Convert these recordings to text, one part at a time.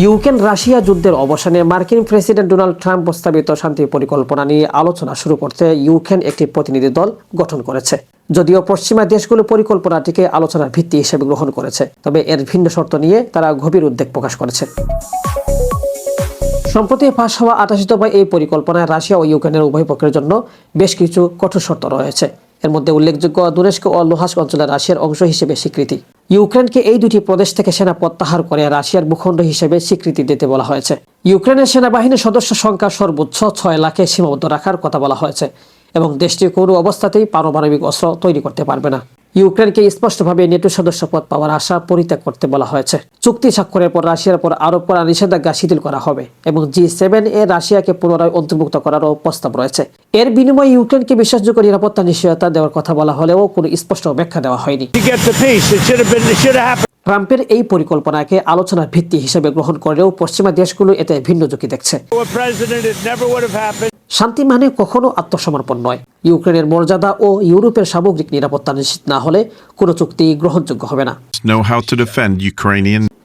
Ukraine Russia যুদ্ধের অবসানে মার্কিন প্রেসিডেন্ট ডোনাল্ড ট্রাম্প প্রস্তাবিত শান্তি পরিকল্পনা নিয়ে আলোচনা শুরু করতে ইউক্রেন একটি প্রতিনিধি দল গঠন করেছে। যদিও পশ্চিমা দেশগুলো পরিকল্পনাটিকে আলোচনার ভিত্তি হিসেবে গ্রহণ করেছে, তবে এর ভিন্ন শর্ত নিয়ে তারা গভীর উদ্বেগ প্রকাশ করেছে। সম্প্রতি পাশ হওয়া আঠাশি দফা এই পরিকল্পনায় রাশিয়া ও ইউক্রেনের উভয় পক্ষের জন্য বেশ কিছু কঠোর শর্ত রয়েছে। এর মধ্যে উল্লেখযোগ্য দুনেস্ক ও লোহাস্ক অঞ্চলে রাশিয়ার অংশ হিসেবে স্বীকৃতি। ইউক্রেনকে এই দুটি প্রদেশ থেকে সেনা প্রত্যাহার করে রাশিয়ার ভূখণ্ড হিসেবে স্বীকৃতি দিতে বলা হয়েছে। ইউক্রেনের সেনাবাহিনীর সদস্য সংখ্যা সর্বোচ্চ ছয় লাখে সীমাবদ্ধ রাখার কথা বলা হয়েছে এবং দেশটি কোনো অবস্থাতেই পারমাণবিক অস্ত্র তৈরি করতে পারবে না। ইউক্রেনকে স্পষ্টভাবে নেটো সদস্য পদ পাওয়ার আশা পরিত্যাগ করতে বলা হয়েছে। চুক্তি স্বাক্ষরের পর রাশিয়ার পর আরোপ করা নিষেধাজ্ঞা শিথিল করা হবে এবং জি সেভেন এ রাশিয়াকে পুনরায় অন্তর্ভুক্ত করারও প্রস্তাব রয়েছে। এর বিনিময়ে ইউক্রেনকে বিশ্বাসযোগ্য নিরাপত্তা নিশ্চয়তা দেওয়ার কথা বলা হলেও কোনো স্পষ্ট ব্যাখ্যা দেওয়া হয়নি. ট্রাম্পের এই পরিকল্পনাকে আলোচনার ভিত্তি হিসেবে গ্রহণ করলেও পশ্চিমা দেশগুলো এতে ভিন্ন ঝুঁকি দেখছে। শান্তি মানে কখনো আত্মসমর্পণ নয়। ইউক্রেনের মর্যাদা ও ইউরোপের সামগ্রিক নিরাপত্তা নিশ্চিত না হলে কোনো চুক্তি গ্রহণযোগ্য হবে না।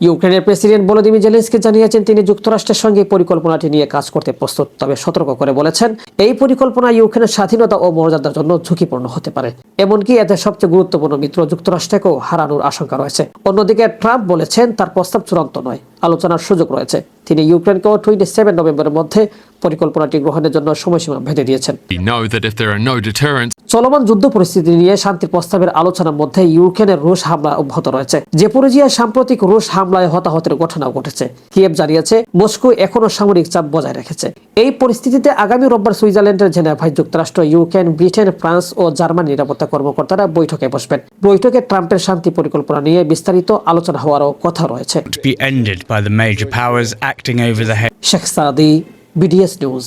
ইউক্রেনের প্রেসিডেন্ট ভলোদিমির জেলেন্সকি জানিয়েছেন তিনি যুক্তরাষ্ট্রের সঙ্গে পরিকল্পনাটি নিয়ে কাজ করতে প্রস্তুত তবে সতর্ক করে বলেছেন এই পরিকল্পনা ইউক্রেনের স্বাধীনতা ও মর্যাদার জন্য ঝুঁকিপূর্ণ হতে পারে। এমনকি এতে সবচেয়ে গুরুত্বপূর্ণ মিত্র যুক্তরাষ্ট্রকেও হারানোর আশঙ্কা রয়েছে। অন্যদিকে ট্রাম্প বলেছেন তার প্রস্তাব চূড়ান্ত নয়। আলোচনার সুযোগ রয়েছে। তিনি ইউক্রেনকেও টোয়েন্টি সেভেন নভেম্বরের মধ্যে পরিকল্পনাটি গ্রহণের জন্য সময়সীমা বেঁধে দিয়েছেন। চলমান যুদ্ধ পরিস্থিতি নিয়ে শান্তির প্রস্তাবের আলোচনার মধ্যে ইউক্রেনের রুশ হামলা অব্যাহত রয়েছে। যে পরিজিয়ায় সাম্প্রতিক রুশ হামলায় হতাহতের ঘটনা ঘটেছে। কিয়েভ জানিয়েছে মস্কো এখনও সামরিক চাপ বজায় রেখেছে। এই পরিস্থিতিতে আগামী রোববার সুইজারল্যান্ডের জেনেভায় যুক্তরাষ্ট্র ইউক্রেন ব্রিটেন ফ্রান্স ও জার্মান নিরাপত্তা কর্মকর্তারা বৈঠকে বসবেন বৈঠকে ট্রাম্পের শান্তি পরিকল্পনা নিয়ে বিস্তারিত আলোচনা হওয়ারও কথা রয়েছে. শেখ সাদি বিডিএস নিউজ